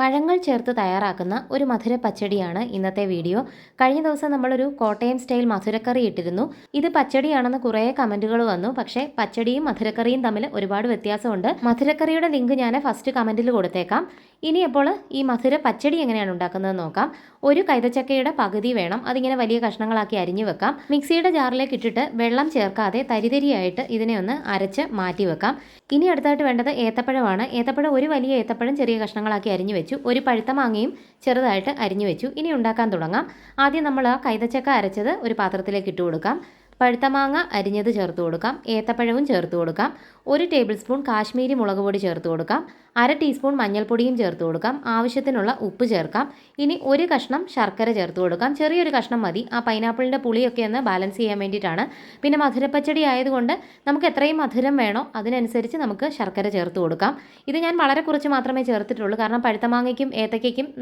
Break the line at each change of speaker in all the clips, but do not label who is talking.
പഴങ്ങൾ ചേർത്ത് തയ്യാറാക്കുന്ന ഒരു മധുര പച്ചടിയാണ് ഇന്നത്തെ വീഡിയോ. കഴിഞ്ഞ ദിവസം നമ്മളൊരു കോട്ടയം സ്റ്റൈൽ മധുരക്കറി ഇട്ടിരുന്നു. ഇത് പച്ചടിയാണെന്ന് കുറേ കമന്റുകൾ വന്നു. പക്ഷേ പച്ചടിയും മധുരക്കറിയും തമ്മിൽ ഒരുപാട് വ്യത്യാസമുണ്ട്. മധുരക്കറിയുടെ ലിങ്ക് ഞാൻ ഫസ്റ്റ് കമന്റിൽ കൊടുത്തേക്കാം. ഇനി അപ്പോൾ ഈ മധുര പച്ചടി എങ്ങനെയാണ് ഉണ്ടാക്കുന്നത് നോക്കാം. ഒരു കൈതച്ചക്കയുടെ പകുതി വേണം. അതിങ്ങനെ വലിയ കഷ്ണങ്ങളാക്കി അരിഞ്ഞു വെക്കാം. മിക്സിയുടെ ജാറിലേക്ക് ഇട്ടിട്ട് വെള്ളം ചേർക്കാതെ തരിതരിയായിട്ട് ഇതിനെ ഒന്ന് അരച്ച് മാറ്റി വെക്കാം. ഇനി അടുത്തായിട്ട് വേണ്ടത് ഏത്തപ്പഴമാണ്. ഏത്തപ്പഴം ഒരു വലിയ ഏത്തപ്പഴം ചെറിയ കഷ്ണങ്ങളാക്കി അരിഞ്ഞു വെച്ചു. ഒരു പഴുത്ത മാങ്ങയും ചെറുതായിട്ട് അരിഞ്ഞു വെച്ചു. ഇനി ഉണ്ടാക്കാൻ തുടങ്ങാം. ആദ്യം നമ്മൾ ആ കൈതച്ചക്ക അരച്ചത് ഒരു പാത്രത്തിലേക്ക് ഇട്ട് കൊടുക്കാം. പഴുത്ത മാങ്ങ അരിഞ്ഞത് ചേർത്ത് കൊടുക്കാം. ഏത്തപ്പഴവും ചേർത്ത് കൊടുക്കാം. ഒരു ടേബിൾ സ്പൂൺ കാശ്മീരി മുളക് പൊടി ചേർത്ത് കൊടുക്കാം. അര ടീസ്പൂൺ മഞ്ഞൾപ്പൊടിയും ചേർത്ത് കൊടുക്കാം. ആവശ്യത്തിനുള്ള ഉപ്പ് ചേർക്കാം. ഇനി ഒരു കഷ്ണം ശർക്കര ചേർത്ത് കൊടുക്കാം. ചെറിയൊരു കഷ്ണം മതി. ആ പൈനാപ്പിളിന്റെ പുളിയൊക്കെ ഒന്ന് ബാലൻസ് ചെയ്യാൻ വേണ്ടിയിട്ടാണ്. പിന്നെ മധുരപ്പച്ചടി ആയതുകൊണ്ട് നമുക്ക് എത്രയും മധുരം വേണോ അതിനനുസരിച്ച് നമുക്ക് ശർക്കര ചേർത്ത് കൊടുക്കാം. ഇത് ഞാൻ വളരെ കുറച്ച് മാത്രമേ ചേർത്തിട്ടുള്ളൂ. കാരണം പഴുത്ത മാങ്ങയ്ക്കും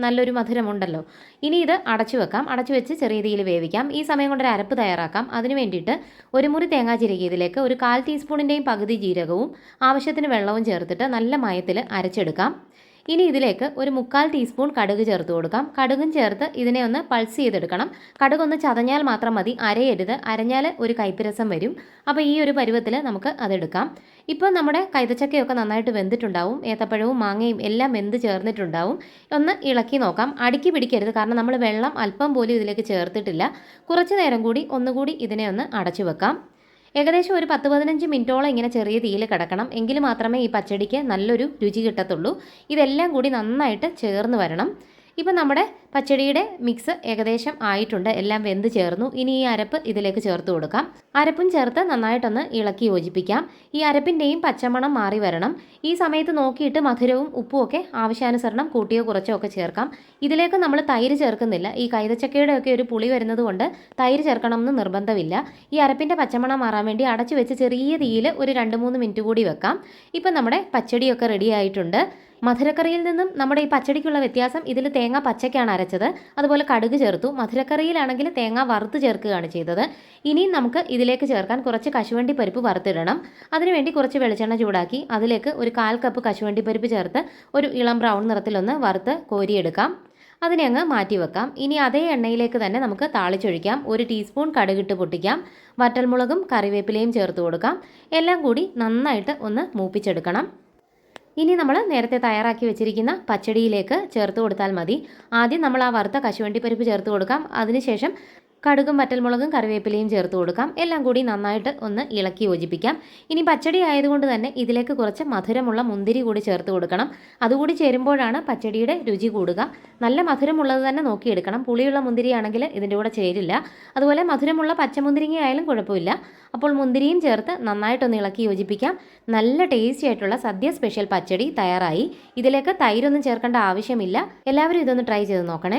നല്ലൊരു മധുരമുണ്ടല്ലോ. ഇനി ഇത് അടച്ചു വെക്കാം. അടച്ചു വെച്ച് ചെറിയ രീതിയിൽ വേവിക്കാം. ഈ സമയം കൊണ്ട് ഒരു അരപ്പ് തയ്യാറാക്കാം. അതിന് വേണ്ടിയിട്ട് ഒരു മുറി തേങ്ങാ ചിരകിയതിലേക്ക് ഒരു കാൽ ടീസ്പൂണിന്റെയും പകുതി ജീരകവും ആവശ്യത്തിന് വെള്ളവും ചേർത്തിട്ട് നല്ല മയത്തിൽ അരച്ചെടുക്കാം. ഇനി ഇതിലേക്ക് ഒരു മുക്കാൽ ടീസ്പൂൺ കടുക് ചേർത്ത് കൊടുക്കാം. കടുകും ചേർത്ത് ഇതിനെ ഒന്ന് പൾസ് ചെയ്തെടുക്കണം. കടുക് ഒന്ന് ചതഞ്ഞാൽ മാത്രം മതി. അരയരുത്. അരഞ്ഞാൽ ഒരു കൈപ്പിരസം വരും. അപ്പോൾ ഈ ഒരു പരുവത്തിൽ നമുക്ക് അതെടുക്കാം. ഇപ്പോൾ നമ്മുടെ കൈതച്ചക്കയൊക്കെ നന്നായിട്ട് വെന്തിട്ടുണ്ടാവും. ഏത്തപ്പഴവും മാങ്ങയും എല്ലാം വെന്ത് ചേർന്നിട്ടുണ്ടാവും. ഒന്ന് ഇളക്കി നോക്കാം. അടുക്കി പിടിക്കരുത്. കാരണം നമ്മൾ വെള്ളം അല്പം പോലും ഇതിലേക്ക് ചേർത്തിട്ടില്ല. കുറച്ച് നേരം കൂടി ഒന്നുകൂടി ഇതിനെ ഒന്ന് അടച്ചു വെക്കാം. ഏകദേശം ഒരു പത്ത് പതിനഞ്ച് മിനിറ്റോളം ഇങ്ങനെ ചെറിയ തീയിൽ കിടക്കണം. എങ്കിൽ മാത്രമേ ഈ പച്ചടിക്ക് നല്ലൊരു രുചി കിട്ടത്തുള്ളൂ. ഇതെല്ലാം കൂടി നന്നായിട്ട് ചേർന്ന് വരണം. ഇപ്പം നമ്മുടെ പച്ചടിയുടെ മിക്സ് ഏകദേശം ആയിട്ടുണ്ട്. എല്ലാം വെന്ത് ചേർന്നു. ഇനി ഈ അരപ്പ് ഇതിലേക്ക് ചേർത്ത് കൊടുക്കാം. അരപ്പും ചേർത്ത് നന്നായിട്ടൊന്ന് ഇളക്കി യോജിപ്പിക്കാം. ഈ അരപ്പിന്റെയും പച്ചമണം മാറി വരണം. ഈ സമയത്ത് നോക്കിയിട്ട് മധുരവും ഉപ്പും ഒക്കെ ആവശ്യാനുസരണം കൂട്ടിയോ കുറച്ചോ ഒക്കെ ചേർക്കാം. ഇതിലേക്ക് നമ്മൾ തൈര് ചേർക്കുന്നില്ല. ഈ കൈതച്ചക്കയുടെ ഒക്കെ ഒരു പുളി വരുന്നത് കൊണ്ട് തൈര് ചേർക്കണമെന്ന് നിർബന്ധമില്ല. ഈ അരപ്പിന്റെ പച്ചമണം മാറാൻ വേണ്ടി അടച്ചു വെച്ച് ചെറിയ തീയിൽ ഒരു രണ്ട് മൂന്ന് മിനിറ്റ് കൂടി വെക്കാം. ഇപ്പം നമ്മുടെ പച്ചടിയൊക്കെ റെഡി ആയിട്ടുണ്ട്. മധുരക്കറിയിൽ നിന്നും നമ്മുടെ ഈ പച്ചടിക്കുള്ള വ്യത്യാസം ഇതിൽ തേങ്ങ പച്ചയ്ക്കാണ് അരച്ചത്. അതുപോലെ കടുക് ചേർത്തു. മധുരക്കറിയിലാണെങ്കിൽ തേങ്ങ വറുത്ത് ചേർക്കുകയാണ് ചെയ്തത്. ഇനിയും നമുക്ക് ഇതിലേക്ക് ചേർക്കാൻ കുറച്ച് കശുവണ്ടി പരിപ്പ് വറുത്തിടണം. അതിനുവേണ്ടി കുറച്ച് വെളിച്ചെണ്ണ ചൂടാക്കി അതിലേക്ക് ഒരു കാൽ കപ്പ് കശുവണ്ടി പരിപ്പ് ചേർത്ത് ഒരു ഇളം ബ്രൗൺ നിറത്തിലൊന്ന് വറുത്ത് കോരിയെടുക്കാം. അതിനെ അങ്ങ് മാറ്റി വെക്കാം. ഇനി അതേ എണ്ണയിലേക്ക് തന്നെ നമുക്ക് താളിച്ചൊഴിക്കാം. ഒരു ടീസ്പൂൺ കടുകിട്ട് പൊട്ടിക്കാം. വറ്റൽമുളകും കറിവേപ്പിലയും ചേർത്ത് കൊടുക്കാം. എല്ലാം കൂടി നന്നായിട്ട് ഒന്ന് മൂപ്പിച്ചെടുക്കണം. ഇനി നമ്മൾ നേരത്തെ തയ്യാറാക്കി വെച്ചിരിക്കുന്ന പച്ചടിയിലേക്ക് ചേർത്ത് കൊടുത്താൽ മതി. ആദ്യം നമ്മൾ ആ വറുത്ത കശുവണ്ടി പരിപ്പ് ചേർത്ത് കൊടുക്കാം. അതിനുശേഷം കടുകും വറ്റൽമുളകും കറിവേപ്പിലയും ചേർത്ത് കൊടുക്കാം. എല്ലാം കൂടി നന്നായിട്ട് ഒന്ന് ഇളക്കി യോജിപ്പിക്കാം. ഇനി പച്ചടി ആയതുകൊണ്ട് തന്നെ ഇതിലേക്ക് കുറച്ച് മധുരമുള്ള മുന്തിരി കൂടി ചേർത്ത് കൊടുക്കണം. അതുകൂടി ചേരുമ്പോഴാണ് പച്ചടിയുടെ രുചി കൂടുക. നല്ല മധുരമുള്ളത് തന്നെ നോക്കിയെടുക്കണം. പുളിയുള്ള മുന്തിരിയാണെങ്കിൽ ഇതിന്റെ കൂടെ ചേരില്ല. അതുപോലെ മധുരമുള്ള പച്ചമുന്തിരിങ്ങ ആയാലും കുഴപ്പമില്ല. അപ്പോൾ മുന്തിരിയും ചേർത്ത് നന്നായിട്ടൊന്ന് ഇളക്കി യോജിപ്പിക്കാം. നല്ല ടേസ്റ്റി ആയിട്ടുള്ള സദ്യ സ്പെഷ്യൽ പച്ചടി തയ്യാറായി. ഇതിലേക്ക് തൈരൊന്നും ചേർക്കേണ്ട ആവശ്യമില്ല. എല്ലാവരും ഇതൊന്ന് ട്രൈ ചെയ്ത് നോക്കണേ.